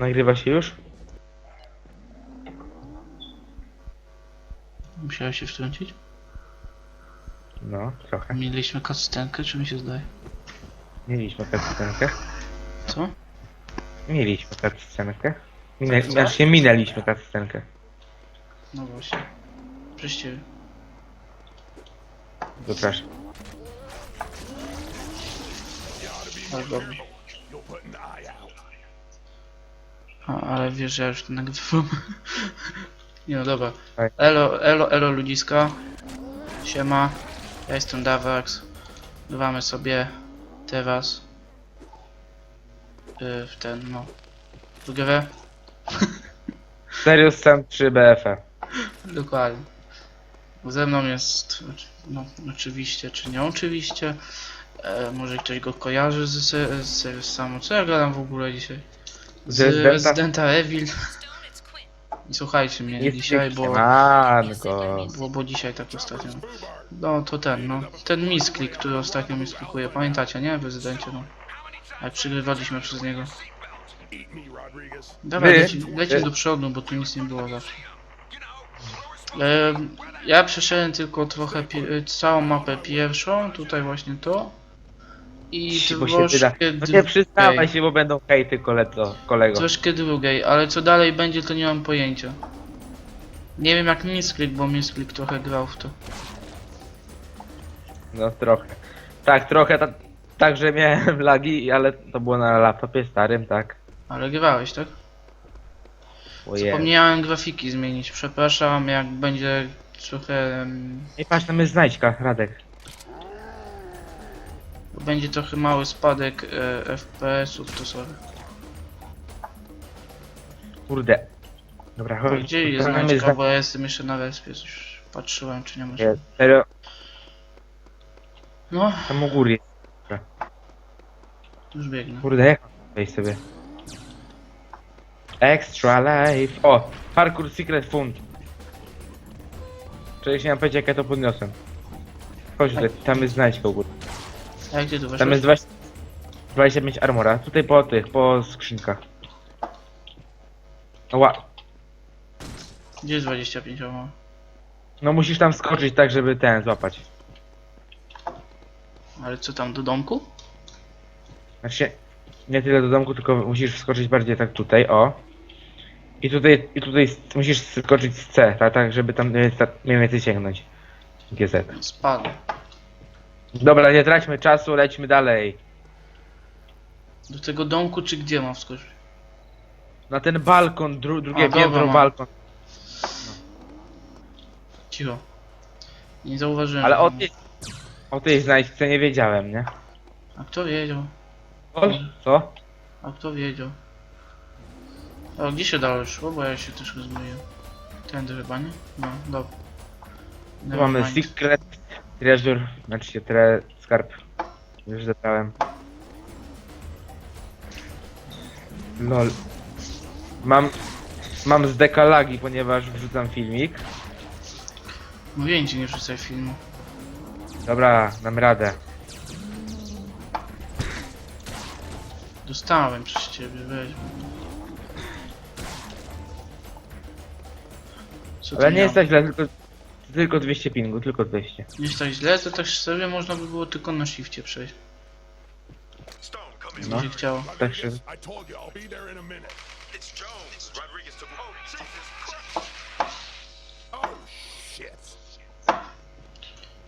Nagrywa się już? Musiałem się wtrącić? No, trochę. Mieliśmy kastenkę, czy mi się zdaje? Mieliśmy cutscenkę. Co? Mieliśmy cutscenkę. Minę, znaczy minęliśmy cutscenkę. No właśnie. Przecież Zapraszam. Ale dobrze. Ale wiesz, że ja już to nagrywam. Nie no dobra. Tak. Elo, elo, elo ludziska. Siema. Ja jestem Davax. Gramy sobie teraz y, w ten, no, w grę. Serious Sam 3 BFE. Dokładnie. Ze mną jest, no oczywiście, czy nie oczywiście. E, może ktoś go kojarzy z, z, z samo. Co ja gadam w ogóle dzisiaj? Z Residenta? Evil. I słuchajcie mnie dzisiaj, bo, bo, bo dzisiaj tak ostatnio. No to ten, no. Ten misklik, który ostatnio mi sklikuje. Pamiętacie, nie? W Rezydencie, no. Jak przygrywaliśmy przez niego. Dobra, Wy? leci, do przodu, bo tu nic nie było zawsze. Em, ja przeszedłem tylko trochę pi- całą mapę pierwszą, tutaj właśnie to. I Bo się wyda. troszkę No nie drugiej. się, bo będą hejty kolego. kolego. Troszkę drugiej, ale co dalej będzie to nie mam pojęcia. Nie wiem jak Misklik, bo Misklik trochę grał w to. No trochę. Tak, trochę ta, tak, że miałem lagi, ale to było na laptopie starym, tak? Ale grałeś, tak? Ojej. Zapomniałem grafiki zmienić, przepraszam, jak będzie trochę... em, Nie patrz, tam jest znajdźka, Radek. Będzie trochę mały spadek e, FPS-ów, to sorry. Kurde. Dobra, chodź. Gdzie jest tam znajdźka, zna- bo ja jestem jeszcze na respie, już patrzyłem czy nie może. Nie, Serio, No, tam u góry jest. już biegnę. Kurde, jak mam wejść sobie? Extra life. O! Parkour Secret Fund. Cześć, nie mam powiedzieć jak ja to podniosłem. Chodź tutaj, tam jest znajdźka u góry. A gdzie tu weszłeś? Tam jest 20, 25 armora. Tutaj po tych, po skrzynkach. Ła. Gdzie jest 25 omo? No musisz tam skoczyć tak, żeby ten złapać. Ale co tam, do domku? Znaczy, nie tyle do domku, tylko musisz wskoczyć bardziej tak tutaj, o. I tutaj, i tutaj s- musisz skoczyć z C, tak, tak żeby tam e, mniej więcej sięgnąć. GZ. Spadł. Dobra, nie traćmy czasu, lećmy dalej. Do tego domku czy gdzie mam wskoczyć? Na ten balkon, dru, drugie A, dobra, piętro mam. balkon. Cicho. Nie zauważyłem. Ale o tej, o tej znajdźce nie wiedziałem, nie? A kto wiedział? O, co? A kto wiedział? A gdzie się dalej szło? Bo ja się też rozmyję. Tędy chyba, nie? No, dobra. Tu mamy mind. secret treasure, znaczy się tre, skarb. Już zabrałem. Lol. Mam, mam z dekalagi, ponieważ wrzucam filmik. Mówiłem ci nie rzucaj filmu. Dobra, dam radę. Dostałem przez ciebie, weź. Co Ale ty nie miał? jest tak źle, tylko, tylko 200 pingu, tylko 200. Nie jest tak źle, to tak sobie można by było tylko na shifcie przejść. No. Się chciało. Tak się... Oh. Oh shit.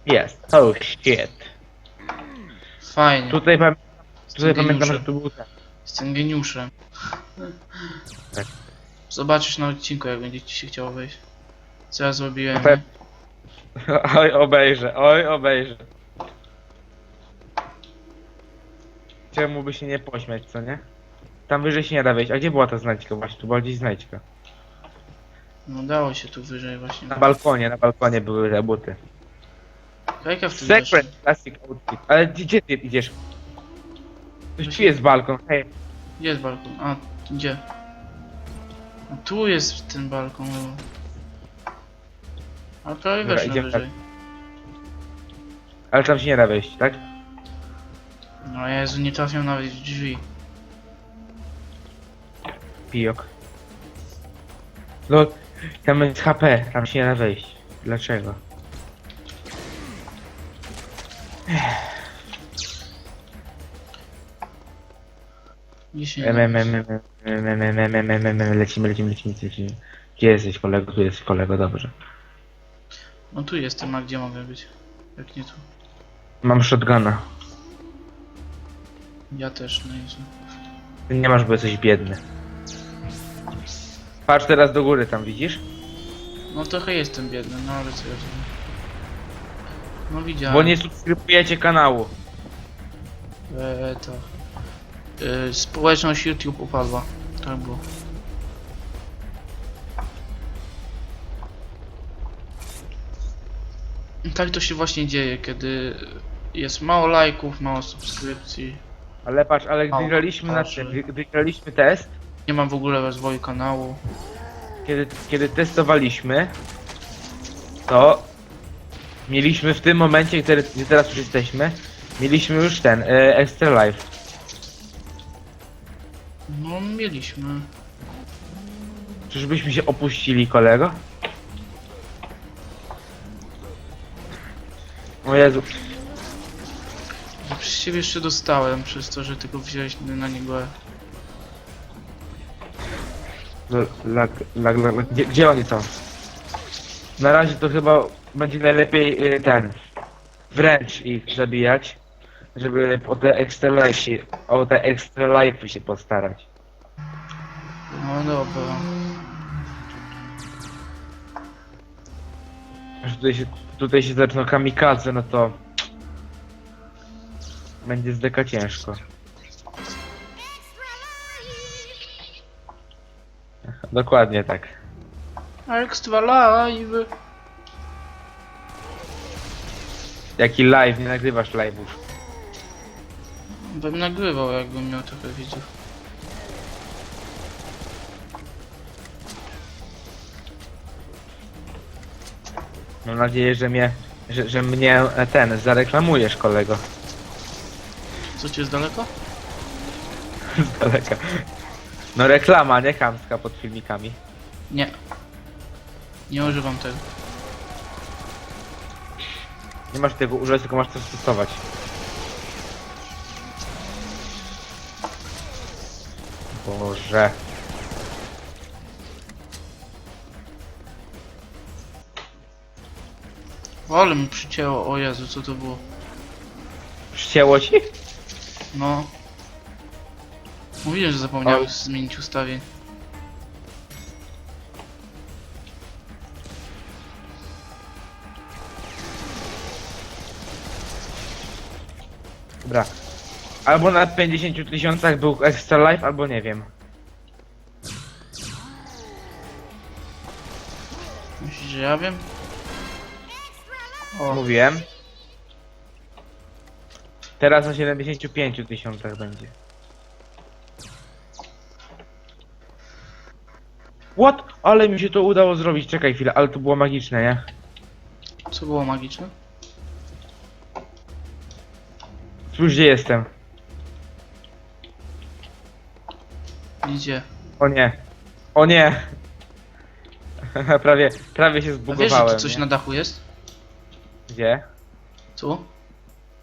Jest. Oh shit. Fajnie. Tutaj, pam- tutaj pamiętam, że tu był ten. Jestem geniuszem. Tak. Zobaczysz na odcinku, jak będzie ci się chciało wejść. Co ja zrobiłem, Pe- nie? Oj, obejrzę, oj, obejrzę. Czemu by się nie pośmiać, co nie? Tam wyżej się nie da wejść. A gdzie była ta znajdźka właśnie? Tu była gdzieś znajdźka. No dało się tu wyżej właśnie. Na balkonie, na balkonie były te buty. Jaka w tym Secret Classic Outfit. Ale gdzie, ty idziesz? Coś tu jest balkon, hej. Gdzie jest balkon? A, gdzie? A tu jest ten balkon. no. No to i Dobra, weszłem idziemy wyżej. Ale tam się nie da wejść, tak? No Jezu, nie trafią nawet w drzwi. Pijok. No, tam jest HP, tam się nie da wejść. Dlaczego? Nic się nie da. Lecimy, lecimy, lecimy, lecimy. Gdzie jesteś kolego? Tu jest kolego, dobrze. No tu jestem, a gdzie mogę być? Jak nie tu. Mam shotguna. Ja też, no Jezu. Ty nie masz, bo jesteś biedny. Patrz teraz do góry tam, widzisz? No trochę jestem biedny, no ale co ja zrobię? No widziałem. Bo nie subskrybujecie kanału. E, to. E, społeczność YouTube upadła. Tak było. Tak to się właśnie dzieje, kiedy jest mało lajków, mało subskrypcji. Ale patrz, ale gdy graliśmy na tym, gdy, gdy graliśmy test, Nie mam w ogóle rozwoju kanału. kiedy, kiedy testowaliśmy, to mieliśmy w tym momencie, który, gdzie teraz już jesteśmy, mieliśmy już ten, e, Extra Life. No mieliśmy. Czyżbyśmy się opuścili, kolego? O Jezu, Ja przez ciebie jeszcze dostałem, przez to, że tylko wziąłeś na niego. L- lag, lag, lag, lag. Gdzie, gdzie oni są? Na razie to chyba będzie najlepiej y, ten, wręcz ich zabijać, żeby o te extra life się, o te extra life się postarać. No dobra. Że tutaj się, tutaj się zaczną kamikadze, no to będzie zdeka ciężko. Dokładnie tak. Extra live! Jaki live, nie nagrywasz live'ów. Bym nagrywał, jakbym miał trochę widzów. Mam nadzieję, że mnie, że, że mnie e, ten, zareklamujesz kolego. Co ci jest daleko? Z daleka. No reklama, nie chamska pod filmikami. Nie. Nie używam tego. Nie masz tego używać, tylko masz to stosować. Boże. Ale mi przycięło, o Jezu, co to było? Przycięło ci? No. Mówiłem, że zapomniałem Oj. zmienić ustawień. Dobra. Albo na 50 tysiącach był extra life, albo nie wiem. Myślisz, że ja wiem? O, Mówiłem. Teraz na 75 tysiącach będzie. What? Ale mi się to udało zrobić. Czekaj chwilę, ale to było magiczne, nie? co było magiczne? Spójrz gdzie jestem. Gdzie? O nie. O nie. prawie, prawie się A wiesz, że zbugowałem. tu coś nie? na dachu jest? Gdzie? Tu?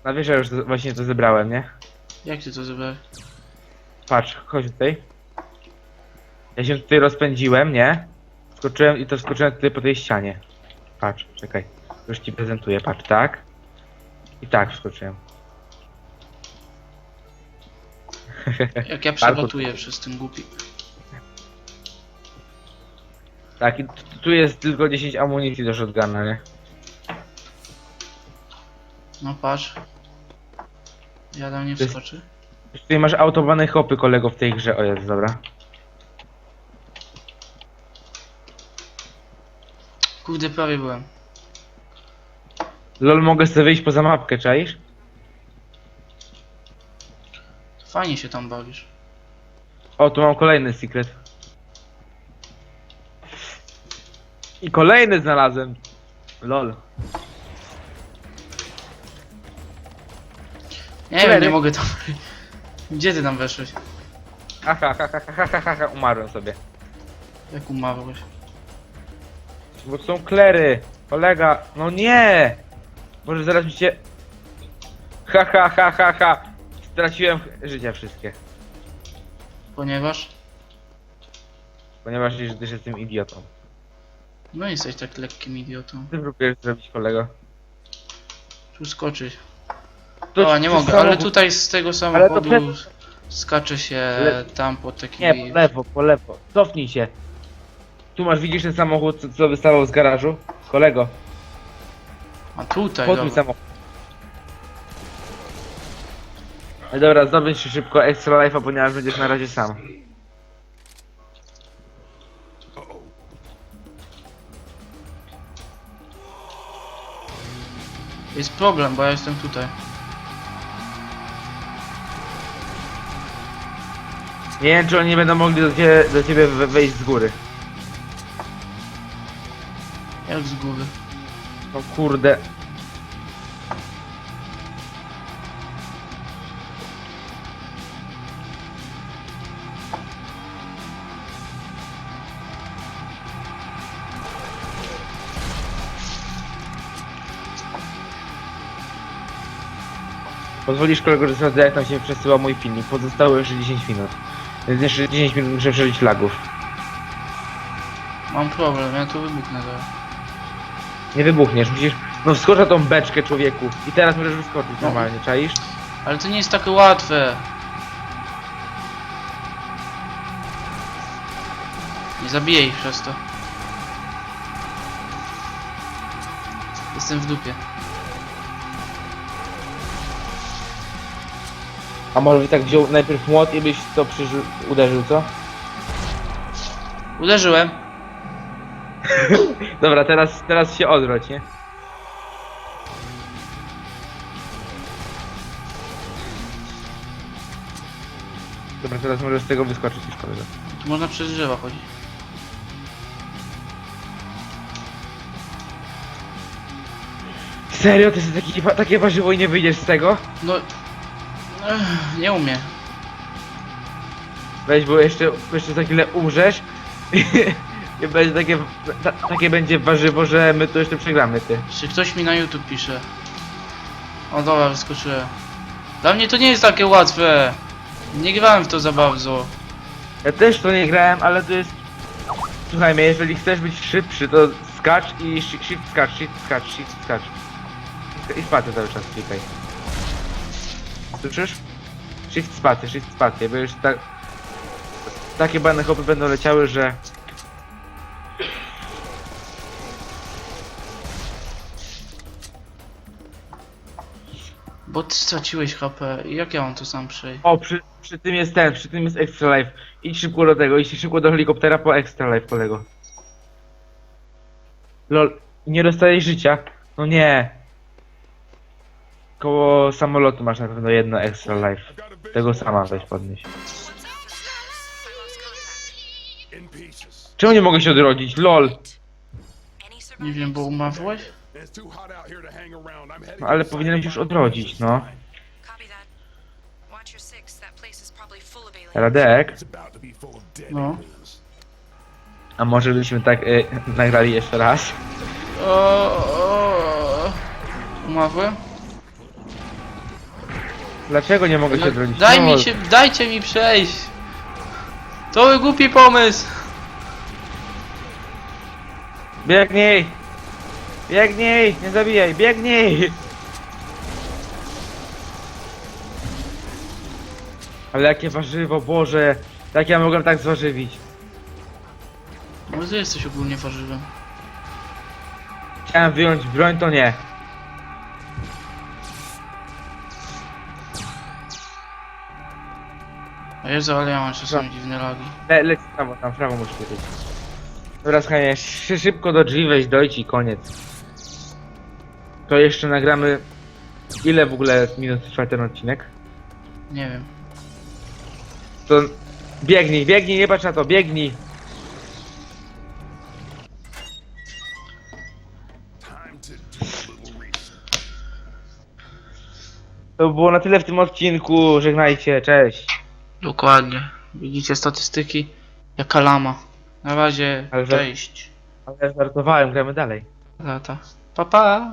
Na wieżę już właśnie to zebrałem, nie? Jak ty to zebrałeś? Patrz, chodź tutaj. Ja się tutaj rozpędziłem, nie? Skoczyłem i to skoczyłem tutaj po tej ścianie. Patrz, czekaj. Już ci prezentuję, patrz, tak. I tak wskoczyłem. Jak ja przelatuję przez ten głupi. Tak, i t- tu jest tylko 10 amunicji do shotguna, nie? No patrz. Ja tam nie To jest- wskoczy. Tutaj masz autobany hopy kolego w tej grze, o jest, dobra. Kurde, prawie byłem. Lol, mogę sobie wyjść poza mapkę, czaisz? Fajnie się tam bawisz. O, tu mam kolejny secret. I kolejny znalazłem. Lol. Nie wiem, nie mogę tam... Gdzie ty tam weszłeś? Aha, ha, ha, ha, ha, ha, ha, umarłem sobie. Jak umarłeś? Bo są klery. Kolega, no nie! Może zaraz mi się... Ha, ha, ha, ha, ha. Straciłem życia wszystkie. Ponieważ? Ponieważ też jestem idiotą. No jesteś tak lekkim idiotą. Ty próbujesz zrobić, kolego? Tu skoczyć. To O, nie mogę, ale tutaj z tego Ale to samochodu przed- skacze się Le- tam po taki... Nie, po lewo, po lewo. Cofnij się. Tu masz, widzisz ten samochód, co, co wystawał z garażu? Kolego, A tutaj, podmij dobra. samochód. No dobra, zdobędź się szybko extra life'a, ponieważ będziesz na razie sam. Jest problem, bo ja jestem tutaj. Nie wiem, czy oni nie będą mogli do ciebie, do ciebie we- wejść z góry. Jak z góry. No kurde. Pozwolisz kolego, że sprawdzę jak tam się przesyła mój filmik. Pozostało jeszcze 10 minut. Więc jeszcze 10 minut muszę przeżyć lagów. Mam problem, ja tu wybuchnę zaraz. Nie wybuchniesz, musisz... No wskocz na tą beczkę człowieku. I teraz możesz wyskoczyć No. normalnie, czaisz? Ale to nie jest takie łatwe. Nie zabiję ich przez to. Jestem w dupie. A może by tak wziął najpierw młot i byś to przyżył, uderzył, co? Uderzyłem. Dobra, teraz, teraz się odwróć, nie? Dobra, teraz możesz z tego wyskoczyć już kolego. Tu można przez drzewa chodzić. Serio? Ty jesteś taki, takie warzywo i nie wyjdziesz z tego? No... Ech, nie umiem. Weź, bo jeszcze, jeszcze za chwilę umrzesz i będzie takie, ta, takie będzie warzywo, że my to jeszcze przegramy, ty. Czy ktoś mi na YouTube pisze? O dobra, wyskoczyłem. Dla mnie to nie jest takie łatwe. Nie grałem w to za bardzo. Ja też w to nie grałem, ale to jest... Słuchaj mnie, jeżeli chcesz być szybszy, to skacz i shi- shift skacz, shift skacz, shift skacz. I spację cały czas klikaj. Słyszysz? Shift spację, shift spację, bo już tak... Takie bane hopy będą leciały, że... Bo ty straciłeś HP. Jak ja mam to sam przejść? O, przy, przy tym jest ten, przy tym jest extra life. Idź szybko do tego, idź szybko do helikoptera po extra life, kolego. Lol, nie dostajesz życia? No nie. Koło samolotu masz na pewno jedno extra life. Tego sama weź pieces. Czemu nie mogę się odrodzić? LOL! Nie wiem, bo umarłeś? No ale powinieneś już odrodzić, no. Radek, No. a może byśmy tak y, nagrali jeszcze raz? O, o, umarłem? Dlaczego nie mogę się No, odrodzić? daj LOL. mi się, dajcie mi przejść! To był głupi pomysł! Biegnij! Biegnij! Nie zabijaj! Biegnij! Ale jakie warzywo, Boże! Jak ja mogłem tak zwarzywić? Może jesteś ogólnie warzywem. Chciałem wyjąć broń, to nie. Jezu, ale ja mam czasami dziwne lagi. Le, leć w prawo, tam w prawo musisz lecieć. Dobra, słuchaj, szy- szybko do drzwi weź, dojdź i koniec. To jeszcze nagramy... Ile w ogóle minut trwa ten odcinek? Nie wiem. To... Biegnij, biegnij, nie patrz na to, biegnij! To było na tyle w tym odcinku, żegnajcie, cześć! Dokładnie. Widzicie statystyki? Jaka lama. Na razie, Ale cześć. Ale żartowałem, gramy dalej. Lata. Papa.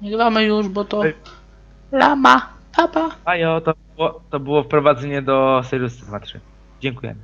Nie gramy już, bo to... Ej. Lama. Papa. Ajo, to było, to było wprowadzenie do Serious 2 3. Dziękujemy.